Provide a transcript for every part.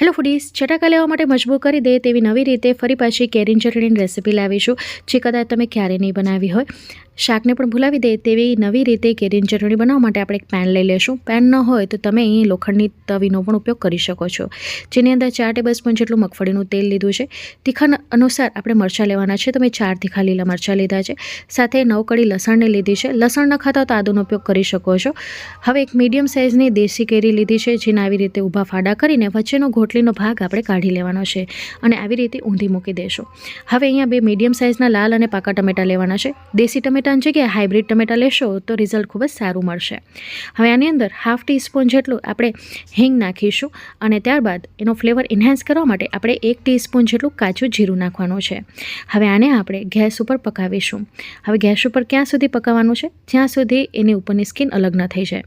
Hello foodies ચટાકા લેવા માટે મજબૂર કરી દે તેવી નવી રીતે ફરી પાછી કેરીન ચટણીની રેસીપી લાવીશું, જે કદાચ તમે ક્યારે નહીં બનાવી હોય. શાકને પણ ભૂલાવી દે તેવી નવી રીતે કેરીન ચટણી બનાવવા માટે આપણે એક પેન લઈ લેશું પેન ન હોય તો તમે અહીં લોખંડની તવીનો પણ ઉપયોગ કરી શકો છો. જેની અંદર ચાર ટેબલ સ્પૂન જેટલું મગફળીનું તેલ લીધું છે. તીખા અનુસાર આપણે મરચાં લેવાના છે. તમે ચાર તીખા લીલા મરચાં લીધા છે. સાથે નવ કડી લસણને લીધી છે. લસણ ન ખાતા તો આદુનો ઉપયોગ કરી શકો છો. હવે એક મીડિયમ સાઇઝની દેશી કેરી લીધી છે, જેને આવી રીતે ઊભા ફાડા કરીને વચ્ચેનો ઘોટલીનો ભાગ આપણે કાઢી લેવાનો છે અને આવી રીતે ઊંધી મૂકી દેશું. હવે અહીંયા બે મીડિયમ સાઇઝના લાલ અને પાકા ટમેટા લેવાના છે. દેશી ટમેટાની જગ્યાએ હાઇબ્રિડ ટમેટા લેશો તો રિઝલ્ટ ખૂબ જ સારું મળશે. હવે આની અંદર હાફ ટીસ્પૂન જેટલું આપણે હિંગ નાખીશું અને ત્યારબાદ એનો ફ્લેવર ઇન્હાન્સ કરવા માટે આપણે એક ટીસ્પૂન જેટલું કાચું જીરું નાખવાનું છે. હવે આને આપણે ગેસ ઉપર પકાવીશું. હવે ગેસ ઉપર ક્યાં સુધી પકાવવાનું છે? જ્યાં સુધી એની ઉપરની સ્કિન અલગ ન થઈ જાય.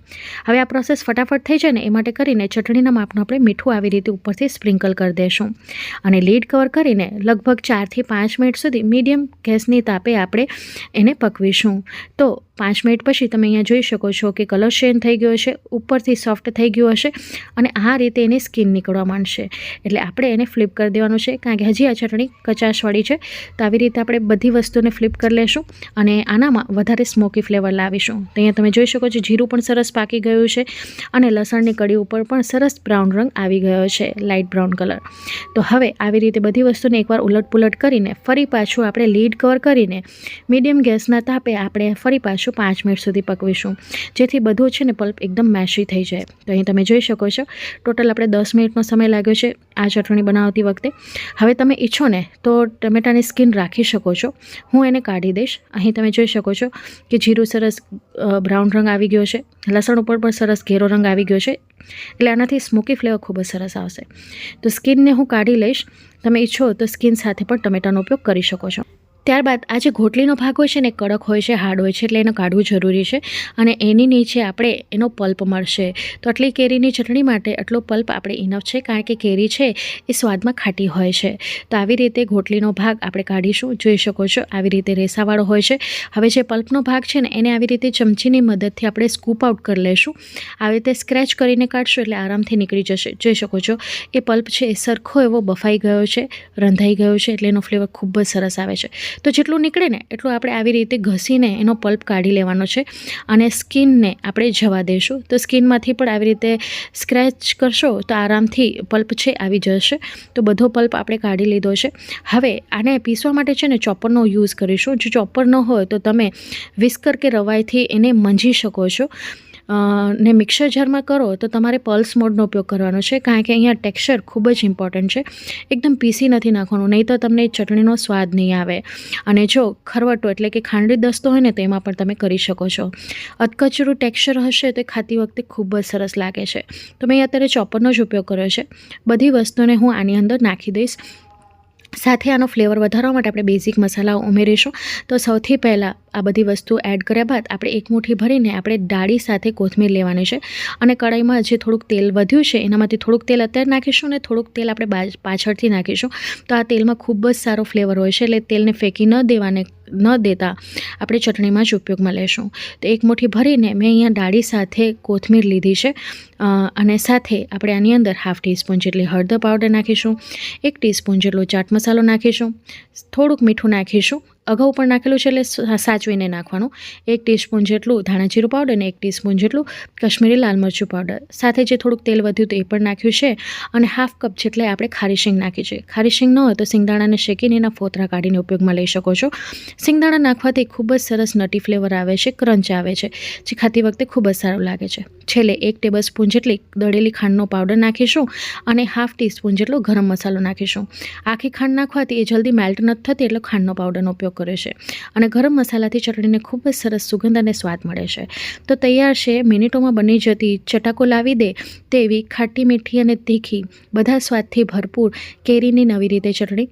હવે આ પ્રોસેસ ફટાફટ થઈ જાય ને એ માટે કરીને ચટણીના માપનું આપણે મીઠું આવી રીતે ઉપરથી સ્પ્રિંકલ કરી દેશું. અને લીડ કવર કરીને લગભગ ચારથી પાંચ મિનિટ સુધી મીડિયમ ગેસની તાપે આપણે એને પકવીશું. તો પાંચ મિનિટ પછી તમે અહીંયા જોઈ શકો છો કે કલર ચેન્જ થઈ ગયો છે ઉપરથી સોફ્ટ થઈ ગયું હશે અને આ રીતે એની સ્કિન નીકળવા માંડશે. એટલે આપણે એને ફ્લિપ કરી દેવાનું છે, કારણ કે હજી આ ચટણી કચાશવાળી છે, તો આવી રીતે આપણે બધી વસ્તુને ફ્લિપ કરી લેશું અને આનામાં વધારે સ્મોકી ફ્લેવર લાવીશું. તો અહીંયા તમે જોઈ શકો છો, જીરું પણ સરસ પાકી ગયું છે અને લસણની કડી ઉપર પણ સરસ બ્રાઉન રંગ આવી ગયો છે લાઇટ બ્રાઉન કલર તો હવે આવી રીતે બધી વસ્તુને એકવાર ઉલટ પુલટ કરીને ફરી પાછું આપણે લીડ કવર કરીને મીડિયમ ગેસના તાપે આપણે ફરી પાછું પાંચ મિનિટ સુધી પકવીશું. જેથી બધું છે ને પલ્પ એકદમ મેશી થઈ જાય. તો અહીં તમે જોઈ શકો છો, ટોટલ આપણે દસ મિનિટનો સમય લાગ્યો છે આ ચટણી બનાવતી વખતે. હવે તમે ઈચ્છો ને તો ટમેટાની સ્કિન રાખી શકો છો. હું એને કાઢી દઈશ. અહીં તમે જોઈ શકો છો કે જીરું સરસ બ્રાઉન રંગ આવી ગયો છે. લસણ ઉપર પણ સરસ ઘેરો રંગ આવી ગયો છે. એટલે આનાથી સ્મોકી ફ્લેવર ખૂબ જ સરસ આવશે. તો સ્કિનને હું કાઢી લઈશ. તમે ઈચ્છો તો સ્કિન સાથે પણ ટમેટાનો ઉપયોગ કરી શકો છો. ત્યારબાદ આ જે ઘોટલીનો ભાગ હોય છે ને કડક હોય છે, હાર્ડ હોય છે, એટલે એને કાઢવું જરૂરી છે. અને એની નીચે આપણે એનો પલ્પ મળશે. તો આટલી કેરીની ચટણી માટે આટલો પલ્પ આપણે ઇનફ છે, કારણ કે કેરી છે, એ સ્વાદમાં ખાટી હોય છે. તો આવી રીતે ઘોટલીનો ભાગ આપણે કાઢીશું. જોઈ શકો છો, આવી રીતે રેસાવાળો હોય છે. હવે જે પલ્પનો ભાગ છે ને, એને આવી રીતે ચમચીની મદદથી આપણે સ્કૂપ આઉટ કરી લઈશું આવી રીતે સ્ક્રેચ કરીને કાઢશું, એટલે આરામથી નીકળી જશે. જોઈ શકો છો, એ પલ્પ છે, એ સરખો એવો બફાઈ ગયો છે, રંધાઈ ગયો છે, એટલે એનો ફ્લેવર ખૂબ જ સરસ આવે છે. તો જેટલું નીકળે ને એટલું આપણે આવી રીતે ઘસીને એનો પલ્પ કાઢી લેવાનો છે અને સ્કિનને આપણે જવા દઈશું તો સ્કિનમાંથી પણ આવી રીતે સ્ક્રેચ કરશો તો આરામથી પલ્પ છે આવી જશે. તો બધો પલ્પ આપણે કાઢી લીધો છે. હવે આને પીસવા માટે છે ને ચોપરનો યુઝ કરીશું. જો ચોપર ન હોય તો તમે વિસ્કર કે રવાઈથી એને મંજી શકો છો. ને મિક્સર જારમાં કરો તો તમારે પલ્સ મોડનો ઉપયોગ કરવાનો છે, કારણ કે અહીંયા ટેક્સચર ખૂબ જ ઇમ્પોર્ટન્ટ છે. એકદમ પીસી નથી નાખવાનું, નહીં તો તમને ચટણીનો સ્વાદ નહીં આવે. અને જો ખરવટો એટલે કે ખાંડી દસ્તો હોય ને, તો એમાં પણ તમે કરી શકો છો. અધકચરું ટેક્સચર હશે તો ખાતી વખતે ખૂબ જ સરસ લાગે છે. તો મેં અત્યારે ચોપરનો જ ઉપયોગ કર્યો છે. બધી વસ્તુને હું આની અંદર નાખી દઈશ. સાથે આનો ફ્લેવર વધારવા માટે આપણે બેઝિક મસાલાઓ ઉમેરીશું. તો સૌથી પહેલાં આ બધી વસ્તુ એડ કર્યા બાદ આપણે એક મુઠ્ઠી ભરીને આપણે ડાળી સાથે કોથમીર લેવાની છે. અને કઢાઈમાં જે થોડુંક તેલ વધ્યું છે, એનામાંથી થોડુંક તેલ અત્યારે નાખીશું અને થોડુંક તેલ આપણે પાછળથી નાખીશું. તો આ તેલમાં ખૂબ જ સારો ફ્લેવર હોય છે, એટલે તેલને ફેંકી ન દેવાને, ન દેતા આપણે ચટણીમાં જ ઉપયોગમાં લેશું. તો એક મુઠ્ઠી ભરીને મેં અહીંયા ડાળી સાથે કોથમીર લીધી છે. અને સાથે આપણે આની અંદર હાફ ટીસ્પૂન જેટલી હળદર પાવડર નાખીશું, એક ટીસ્પૂન જેટલો ચાટ મસાલો નાખીશું, થોડુંક મીઠું નાખીશું, અગાઉ પણ નાખેલું છે એટલે સાચવીને નાખવાનું. એક ટીસ્પૂન જેટલું ધાણા જીરું પાવડર અને એક ટીસ્પૂન જેટલું કશ્મીરી લાલ મરચું પાવડર સાથે જે થોડુંક તેલ વધ્યું તો એ પણ નાખ્યું છે અને હાફ કપ જેટલે આપણે ખારી શીંગ નાખી છે. ખારી શીંગ ન હોય તો સિંગદાણાને શેકીને એના ફોતરા કાઢીને ઉપયોગમાં લઈ શકો છો. સિંગદાણા નાખવાથી ખૂબ જ સરસ નટી ફ્લેવર આવે છે ક્રંચ આવે છે, જે ખાતી વખતે ખૂબ જ સારું લાગે છે. છેલ્લે એક ટેબલ સ્પૂન જેટલી દળેલી ખાંડનો પાવડર નાખીશું અને હાફ ટીસ્પૂન જેટલો ગરમ મસાલો નાખીશું. આખી ખાંડ નાખવાથી એ જલ્દી મેલ્ટ નથી થતી એટલે ખાંડનો પાવડરનો ઉપયોગ કરે છે. અને ગરમ મસાલાથી ચટણીને ખૂબ જ સરસ સુગંધ અને સ્વાદ મળે છે. તો તૈયાર છે, મિનિટોમાં બની જતી ચટાકો લાવી દે તેવી ખાટી મીઠી અને તીખી, બધા સ્વાદથી ભરપૂર કેરીની નવી રીતે ચટણી.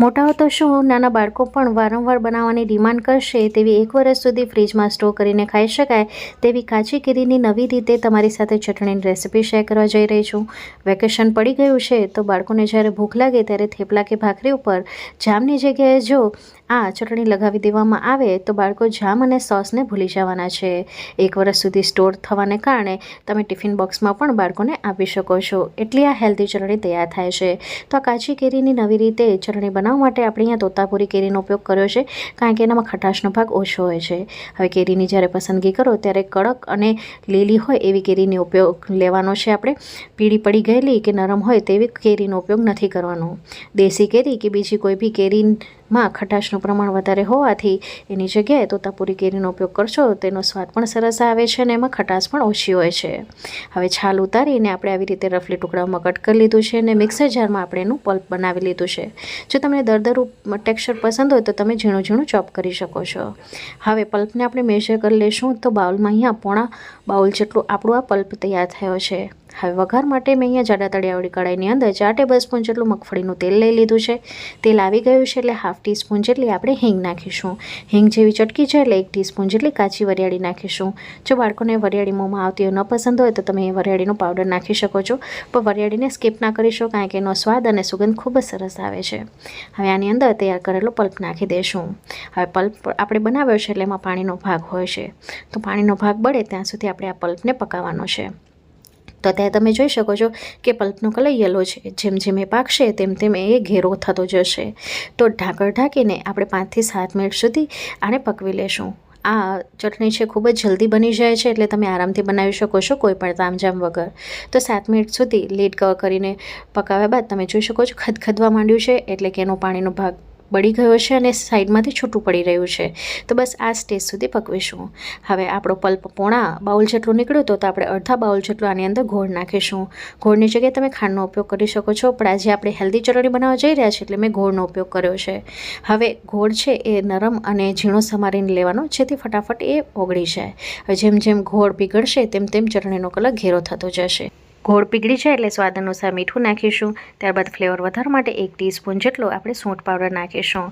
મોટાઓ તો શું નાના બાળકો પણ વારંવાર બનાવવાની ડિમાન્ડ કરશે તેવી એક વર્ષ સુધી ફ્રીજમાં સ્ટોર કરીને ખાઈ શકાય તેવી કાચી કેરીની નવી રીતે તમારી સાથે ચટણીની રેસિપી શેર કરવા જઈ રહી છું. વેકેશન પડી ગયું છે તો બાળકોને જ્યારે ભૂખ લાગે ત્યારે થેપલા કે ભાખરી ઉપર જામની જગ્યાએ જો આ ચટણી લગાવી દેવામાં આવે તો બાળકો જામ અને સોસને ભૂલી જવાના છે. એક વર્ષ સુધી સ્ટોર થવાને કારણે તમે ટિફિન બોક્સમાં પણ બાળકોને આપી શકો છો. એટલી આ હેલ્ધી ચટણી તૈયાર થાય છે. તો આ કાચી કેરીની નવી રીતે ચટણી બનાવવા માટે આપણે અહીંયા તોતાપુરી કેરીનો ઉપયોગ કર્યો છે, કારણ કે એનામાં ખટાશનો ભાગ ઓછો હોય છે. હવે કેરીની જ્યારે પસંદગી કરો ત્યારે કડક અને લીલી હોય એવી કેરીનો ઉપયોગ લેવાનો છે આપણે. પીળી પડી ગયેલી કે નરમ હોય તેવી કેરીનો ઉપયોગ નથી કરવાનો. દેશી કેરી કે બીજી કોઈ બી કેરીમાં ખટાશનું પ્રમાણ વધારે હોવાથી એની જગ્યાએ તોતાપુરી કેરીનો ઉપયોગ કરશો, તેનો સ્વાદ પણ સરસ આવે છે અને એમાં ખટાશ પણ ઓછી હોય છે. હવે છાલ ઉતારીને આપણે આવી રીતે રફલી ટુકડામાં કટ કરી લીધું છે અને મિક્સર જારમાં આપણે એનું પલ્પ બનાવી લીધું છે. જો તમને દરદરું ટેક્સચર પસંદ હોય તો તમે ઝીણું ઝીણું ચોપ કરી શકો છો. હવે પલ્પને આપણે મેજર કરી લઈશું તો બાઉલમાં અહીંયા પોણા બાઉલ જેટલું આપણું આ પલ્પ તૈયાર થયો છે. હવે વઘાર માટે મેં અહીંયા જાડા તળિયાવાળી કઢાઈની અંદર ચાર ટેબલ સ્પૂન જેટલું મગફળીનું તેલ લઈ લીધું છે. તેલ આવી ગયું છે એટલે હાફ ટીસ્પૂન જેટલી આપણે હિંગ નાખીશું. હિંગ જેવી ચટકી છે એટલે એક ટીસ્પૂન જેટલી કાચી વરિયાળી નાખીશું. જો બાળકોને વરિયાળી મોંમાં આવતી હોય ન પસંદ હોય, તો તમે એ વરિયાળીનો પાવડર નાખી શકો છો. પણ વરિયાળીને સ્કીપ ના કરીશો કારણ કે એનો સ્વાદ અને સુગંધ ખૂબ જ સરસ આવે છે. હવે આની અંદર તૈયાર કરેલો પલ્પ નાખી દઈશું હવે પલ્પ આપણે બનાવ્યો છે એટલે એમાં પાણીનો ભાગ હોય છે. તો પાણીનો ભાગ બળે ત્યાં સુધી આપણે આ પલ્પને પકાવવાનો છે. તો ત્યાં તમે જોઈ શકો છો કે પલ્પનો કલર યલો છે. જેમ જેમ એ પાકશે, તેમ તેમ એ ઘેરો થતો જશે. તો ઢાંકણ ઢાંકીને આપણે પાંચથી સાત મિનિટ સુધી આને પકવી લેશું. આ ચટણી છે ખૂબ જ જલ્દી બની જાય છે, એટલે તમે આરામથી બનાવી શકો છો કોઈ પણ તામઝામ વગર. તો સાત મિનિટ સુધી લીડ કવર કરીને પકાવ્યા બાદ તમે જોઈ શકો છો ખદખદવા માંડ્યું છે, એટલે કે એનો પાણીનો ભાગ બળી ગયો છે અને સાઈડમાંથી છૂટું પડી રહ્યું છે. તો બસ આ સ્ટેજ સુધી પકવીશું. હવે આપણો પલ્પ પોણા બાઉલ જેટલું નીકળ્યું તો આપણે અડધા બાઉલ જેટલું આની અંદર ગોળ નાખીશું. ગોળની જગ્યાએ તમે ખાંડનો ઉપયોગ કરી શકો છો, પણ આજે આપણે હેલ્ધી ચટણી બનાવવા જઈ રહ્યા છીએ એટલે મેં ગોળનો ઉપયોગ કર્યો છે. હવે ગોળ છે એ નરમ અને ઝીણો સમારીને લેવાનો, જેથી ફટાફટ એ ઓગળી જાય. હવે જેમ જેમ ગોળ પીગળશે, તેમ તેમ ચટણીનો કલર ઘેરો થતો જશે. ગોળ પીગળી જાય એટલે સ્વાદ અનુસાર મીઠું નાખીશું. ત્યારબાદ ફ્લેવર વધારવા માટે એક ટીસ્પૂન જેટલો આપણે સૂંઠ પાવડર નાખીશું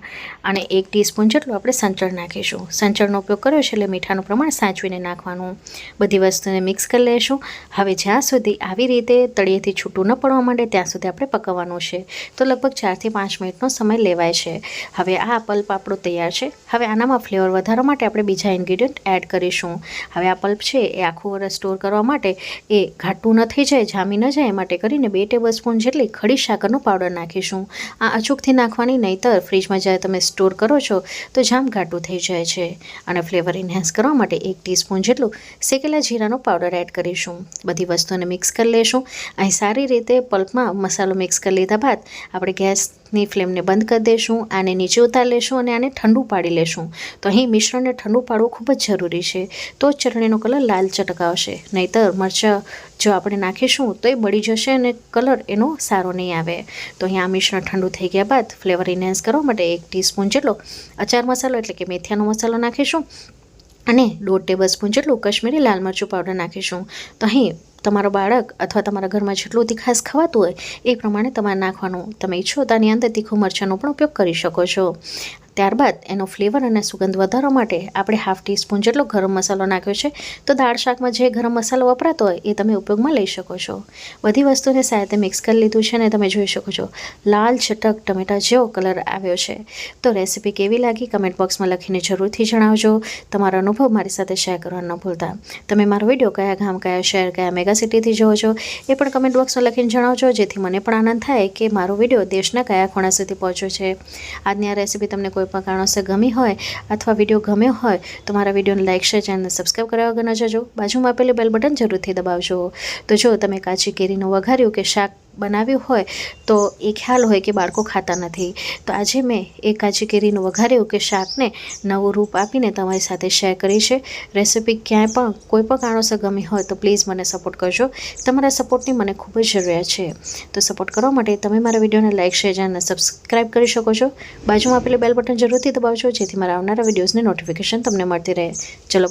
અને એક ટીસ્પૂન જેટલું આપણે સંચળ નાખીશું. સંચળનો ઉપયોગ કર્યો છે એટલે મીઠાનું પ્રમાણ સાચવીને નાખવાનું. બધી વસ્તુને મિક્સ કરી લઈશું હવે જ્યાં સુધી આવી રીતે તળિયેથી છૂટું ન પડવા માંડે ત્યાં સુધી આપણે પકવવાનું છે. તો લગભગ ચારથી પાંચ મિનિટનો સમય લેવાય છે. હવે આ પલ્પ આપણો તૈયાર છે. હવે આનામાં ફ્લેવર વધારવા માટે આપણે બીજા ઇન્ગ્રીડિયન્ટ એડ કરીશું. હવે આ પલ્પ છે એ આખું વરસ સ્ટોર કરવા માટે એ ઘાટું ન થઈ જાય જામી ન જાય એ માટે કરીને બે ટેબલ સ્પૂન જેટલી ખડી સાકરનો પાવડર નાખીશું. આ અચૂકથી નાખવાની નહીંતર ફ્રીજમાં જ્યારે તમે સ્ટોર કરો છો, તો જામ ઘાટું થઈ જાય છે. અને ફ્લેવર ઇન્હેન્સ કરવા માટે એક ટીસ્પૂન જેટલું શેકેલા જીરાનો પાવડર એડ કરીશું. બધી વસ્તુને મિક્સ કરી લઈશું અહીં સારી રીતે પલ્પમાં મસાલો મિક્સ કરી લીધા બાદ આપણે ગેસની ફ્લેમને બંધ કરી દઈશું આને નીચે ઉતારી લેશું અને આને ઠંડુ પાડી લેશું. તો અહીં મિશ્રણને ઠંડુ પાડવું ખૂબ જ જરૂરી છે. તો જ ચટણીનો કલર લાલ ચટકાવશે. નહીંતર મરચાં જો આપણે નાખીશું તો એ બળી જશે અને કલર એનો સારો નહીં આવે. તો અહીંયા મિશ્રણ ઠંડુ થઈ ગયા બાદ ફ્લેવર ઇન્હેન્સ કરવા માટે એક ટીસ્પૂન જેટલો અચાર મસાલો, એટલે કે મેથીયાનો મસાલો નાખીશું અને દોઢ ટેબલ સ્પૂન જેટલું કશ્મીરી લાલ મરચું પાવડર નાખીશું. તો અહીં તમારો બાળક અથવા તમારા ઘરમાં જેટલું તીખાસ ખવાતું હોય એ પ્રમાણે તમારે નાખવાનું. તમે ઈચ્છો તો આની અંદર તીખું મરચાંનો પણ ઉપયોગ કરી શકો છો. ત્યારબાદ એનો ફ્લેવર અને સુગંધ વધારવા માટે આપણે હાફ ટીસ્પૂન જેટલો ગરમ મસાલો નાખ્યો છે. તો દાળ શાકમાં જે ગરમ મસાલો વપરાતો હોય એ તમે ઉપયોગમાં લઈ શકો છો. બધી વસ્તુને સાથે મિક્સ કરી લીધું છે અને તમે જોઈ શકો છો, લાલ ચટક ટમેટા જેવો કલર આવ્યો છે. તો રેસીપી કેવી લાગી કમેન્ટ બોક્સમાં લખીને જરૂરથી જણાવજો. તમારો અનુભવ મારી સાથે શેર કરવાનું ન ભૂલતા. તમે મારો વીડિયો કયા ગામ, કયા શહેર, કયા મેગા સિટીથી જોવો છો એ પણ કમેન્ટ બોક્સમાં લખીને જણાવજો, જેથી મને પણ આનંદ થાય કે મારો વીડિયો દેશના કયા ખૂણા સુધી પહોંચ્યો છે. આજની આ રેસીપી તમને કોઈ પણ કારણોસર ગમી હોય અથવા વીડિયો ગમ્યો હોય, તો મારા વિડીયોને લાઇક શેર ચેનલને સબસ્ક્રાઈબ કર્યા વગર ન જજો. બાજુમાં આપેલું બેલ બટન જરૂરથી દબાવજો. તો જો તમે કાચી કેરીનું વઘાર્યું કે શાક બનાવ્યું હોય તો એ ખ્યાલ હોય કે બાળકો ખાતા નથી. તો આજે મેં એ કાચી કેરીનું વઘાર્યું કે શાકને નવું રૂપ આપીને તમારી સાથે શેર કરી છે. રેસિપી ક્યાંય પણ કોઈ પણ કારણોસર ગમી હોય તો પ્લીઝ મને સપોર્ટ કરજો. તમારા સપોર્ટની મને ખૂબ જ જરૂરિયાત છે. તો સપોર્ટ કરવા માટે તમે મારા વિડીયોને લાઇક શેર અને સબસ્ક્રાઈબ કરી શકો છો. બાજુમાં આપેલું બેલ બટન જરૂરથી દબાવજો, જેથી મારા આવનારા વિડીયોઝની નોટિફિકેશન તમને મળતી રહે. ચલો